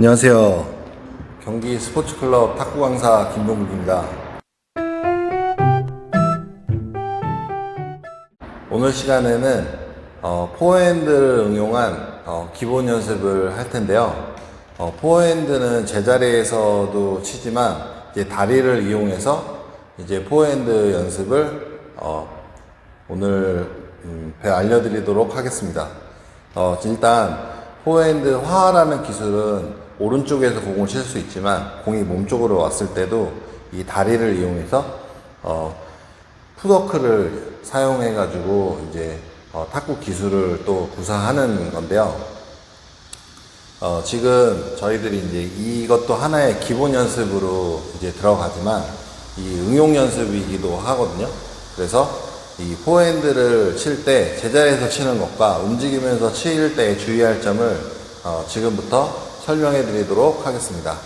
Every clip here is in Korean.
안녕하세요. 경기 스포츠클럽 탁구 강사 김동국입니다. 오늘 시간에는 어, 포핸드를 응용한 어, 기본 연습을 할 텐데요. 어, 포핸드는 제자리에서도 치지만 이제 다리를 이용해서 이제 포핸드 연습을 어, 오늘 음, 배 알려드리도록 하겠습니다. 어, 일단 포핸드 화라는 기술은 오른쪽에서 공을 칠 수 있지만 공이 몸쪽으로 왔을 때도 이 다리를 이용해서 어, 푸더크를 사용해 가지고 이제 어, 탁구 기술을 또 구사하는 건데요. 어, 지금 저희들이 이제 이것도 하나의 기본 연습으로 이제 들어가지만 이 응용 연습이기도 하거든요. 그래서 이 포핸드를 칠 때 제자리에서 치는 것과 움직이면서 칠 때 주의할 점을 어, 지금부터 설명해 드리도록 하겠습니다.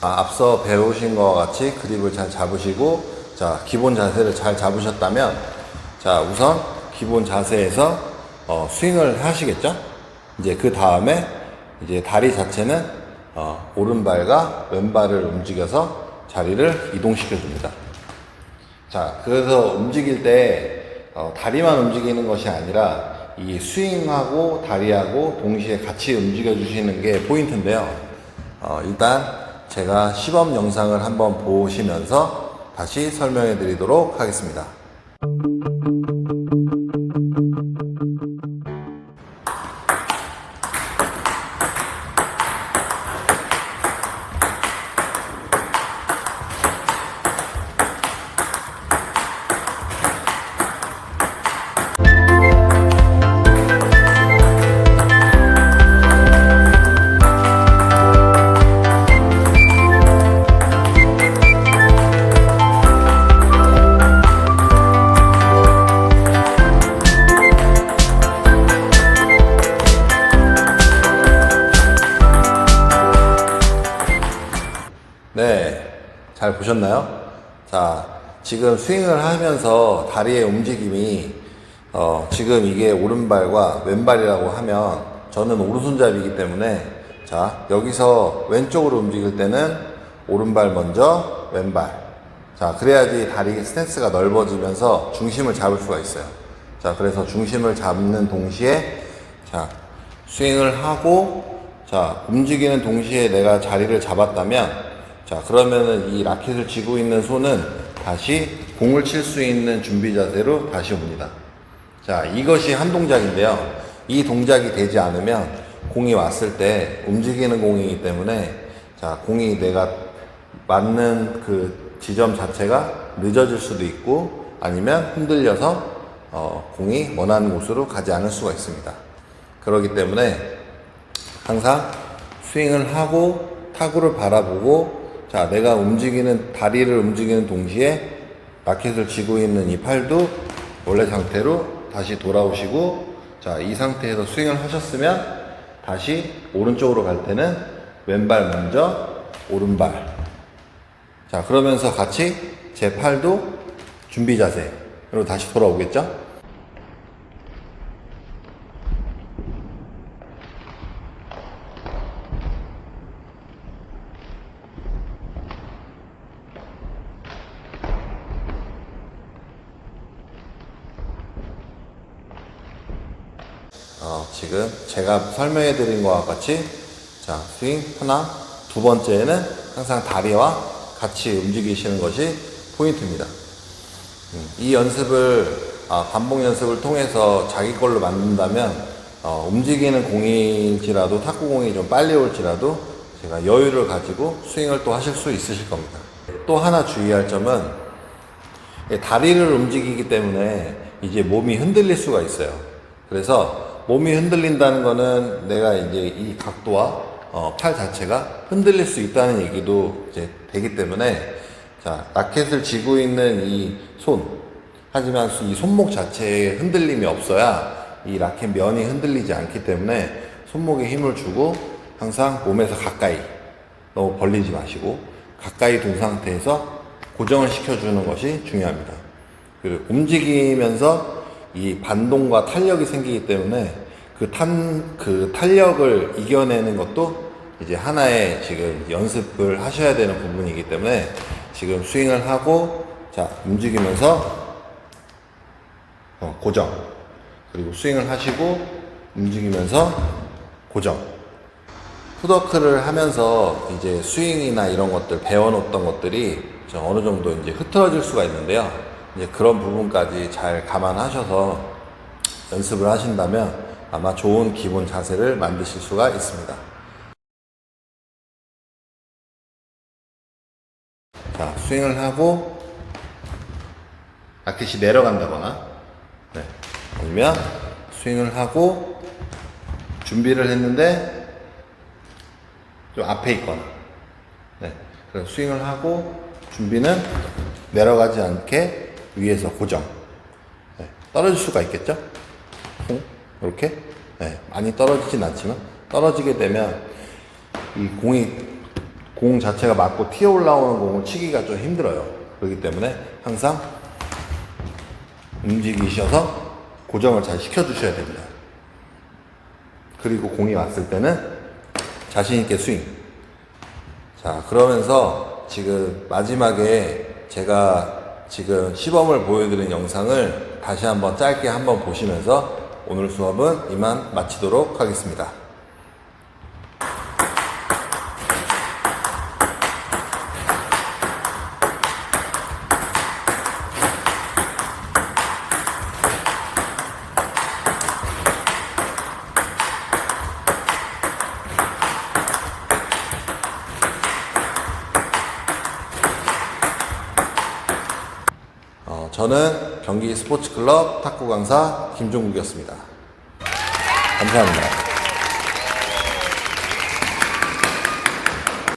아, 앞서 배우신 것과 같이 그립을 잘 잡으시고 자 기본 자세를 잘 잡으셨다면 자 우선 기본 자세에서 어, 스윙을 하시겠죠? 이제 그 다음에 이제 다리 자체는 어, 오른발과 왼발을 움직여서 자리를 이동시켜 줍니다. 자, 그래서 움직일 때 어, 다리만 움직이는 것이 아니라 이 스윙하고 다리하고 동시에 같이 움직여 주시는 게 포인트인데요. 어, 일단 제가 시범 영상을 한번 보시면서 다시 설명해 드리도록 하겠습니다. 잘 보셨나요? 자, 지금 스윙을 하면서 다리의 움직임이 어, 지금 이게 오른발과 왼발이라고 하면 저는 오른손잡이기 때문에 자, 여기서 왼쪽으로 움직일 때는 오른발 먼저 왼발. 자, 그래야지 다리 스탠스가 넓어지면서 중심을 잡을 수가 있어요. 자, 그래서 중심을 잡는 동시에 자, 스윙을 하고 자, 움직이는 동시에 내가 자리를 잡았다면 자, 그러면은 이 라켓을 쥐고 있는 손은 다시 공을 칠 수 있는 준비 자세로 다시 옵니다. 자, 이것이 한 동작인데요. 이 동작이 되지 않으면 공이 왔을 때 움직이는 공이기 때문에 자, 공이 내가 맞는 그 지점 자체가 늦어질 수도 있고 아니면 흔들려서 어, 공이 원하는 곳으로 가지 않을 수가 있습니다. 그렇기 때문에 항상 스윙을 하고 타구를 바라보고 자 내가 움직이는 다리를 움직이는 동시에 라켓을 쥐고 있는 이 팔도 원래 상태로 다시 돌아오시고 자 이 상태에서 스윙을 하셨으면 다시 오른쪽으로 갈 때는 왼발 먼저 오른발 자 그러면서 같이 제 팔도 준비 자세로 다시 돌아오겠죠? 어, 지금 제가 설명해 드린 것과 같이 자 스윙 하나 두 번째는 항상 다리와 같이 움직이시는 것이 포인트입니다. 음, 이 연습을 아, 반복 연습을 통해서 자기 걸로 만든다면 어, 움직이는 공일지라도 탁구공이 좀 빨리 올지라도 제가 여유를 가지고 스윙을 또 하실 수 있으실 겁니다. 또 하나 주의할 점은 예, 다리를 움직이기 때문에 이제 몸이 흔들릴 수가 있어요. 그래서 몸이 흔들린다는 거는 내가 이제 이 각도와 어, 팔 자체가 흔들릴 수 있다는 얘기도 이제 되기 때문에 자 라켓을 쥐고 있는 이 손 하지만 이 손목 자체에 흔들림이 없어야 이 라켓 면이 흔들리지 않기 때문에 손목에 힘을 주고 항상 몸에서 가까이 너무 벌리지 마시고 가까이 둔 상태에서 고정을 시켜주는 것이 중요합니다. 그리고 움직이면서 이 반동과 탄력이 생기기 때문에 그 탄, 그 탄력을 이겨내는 것도 이제 하나의 지금 연습을 하셔야 되는 부분이기 때문에 지금 스윙을 하고 자 움직이면서 어, 고정 그리고 스윙을 하시고 움직이면서 고정 푸더크를 하면서 이제 스윙이나 이런 것들 배워놓던 것들이 좀 어느 정도 이제 흐트러질 수가 있는데요. 이제 그런 부분까지 잘 감안하셔서 연습을 하신다면 아마 좋은 기본 자세를 만드실 수가 있습니다. 자, 스윙을 하고 라켓이 내려간다거나 네. 아니면 스윙을 하고 준비를 했는데 좀 앞에 있거나 네. 그래서 스윙을 하고 준비는 내려가지 않게 위에서 고정 네. 떨어질 수가 있겠죠 콩 이렇게 네. 많이 떨어지진 않지만 떨어지게 되면 이 공이 공 자체가 맞고 튀어 올라오는 공을 치기가 좀 힘들어요 그렇기 때문에 항상 움직이셔서 고정을 잘 시켜 주셔야 됩니다 그리고 공이 왔을 때는 자신있게 스윙. 자, 그러면서 지금 마지막에 제가 지금 시범을 보여드린 영상을 다시 한번 짧게 한번 보시면서 오늘 수업은 이만 마치도록 하겠습니다. 어, 저는 경기 스포츠클럽 탁구 강사 김종국이었습니다. 감사합니다.